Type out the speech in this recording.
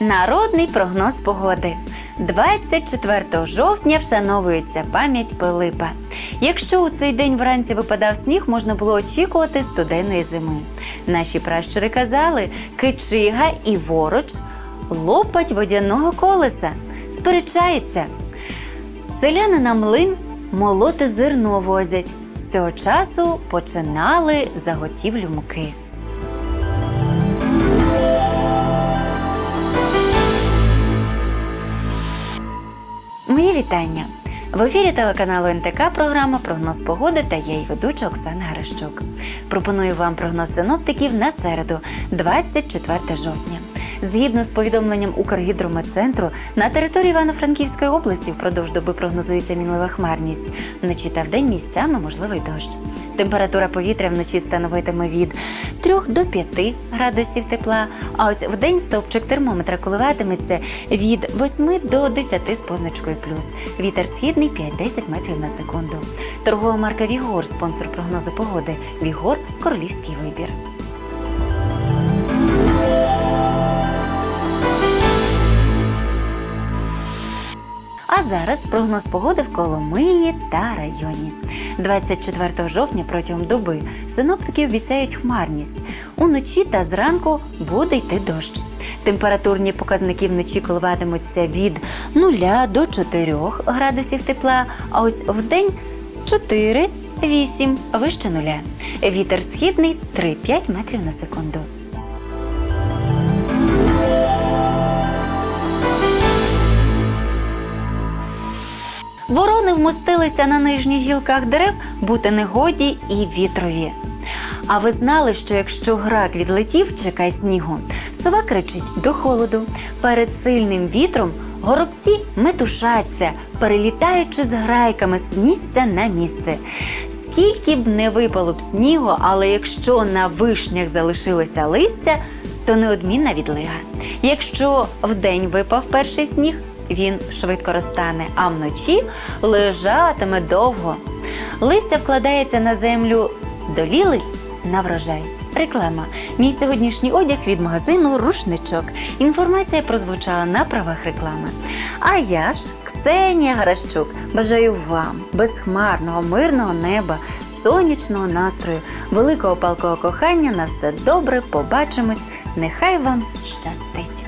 Народний прогноз погоди. 24 жовтня вшановується пам'ять Пилипа. Якщо у цей день вранці випадав сніг, можна було очікувати студеної зими. Наші пращури казали, кичига і вороч лопать водяного колеса, сперечаються. Селяни на млин молоти зерно возять. З цього часу починали заготівлю муки. Мої вітання! В ефірі телеканалу НТК програма Прогноз погоди та я її ведуча Оксана Грищук. Пропоную вам прогноз синоптиків на середу, 24 жовтня. Згідно з повідомленням Укргідрометцентру, на території Івано-Франківської області впродовж доби прогнозується мінлива хмарність. Вночі та вдень місцями можливий дощ. Температура повітря вночі становитиме від 3 до 5 градусів тепла, а ось вдень стовпчик термометра коливатиметься від 8 до 10 з позначкою плюс. Вітер східний 5-10 метрів на секунду. Торгова марка Вігор, спонсор прогнозу погоди. Вігор королівський вибір. А зараз прогноз погоди в Коломиї та районі. 24 жовтня протягом доби синоптики обіцяють хмарність. Уночі та зранку буде йти дощ. Температурні показники вночі коливатимуться від 0 до 4 градусів тепла, а ось вдень 4-8 вище нуля. Вітер східний 3-5 метрів на секунду. Ворони вмостилися на нижніх гілках дерев, бути негоді і вітрові. А ви знали, що якщо грак відлетів, чекай снігу, сова кричить до холоду. Перед сильним вітром горобці метушаться, перелітаючи з грайками з місця на місце. Скільки б не випало б снігу, але якщо на вишнях залишилося листя, то неодмінна відлига. Якщо вдень випав перший сніг, він швидко розтане, а вночі лежатиме довго. Листя вкладається на землю до лілиць на врожай. Реклама. Мій сьогоднішній одяг від магазину Рушничок. Інформація прозвучала на правах реклами. А я ж, Ксенія Гаращук, бажаю вам безхмарного, мирного неба, сонячного настрою, великого палкого кохання. На все добре, побачимось. Нехай вам щастить!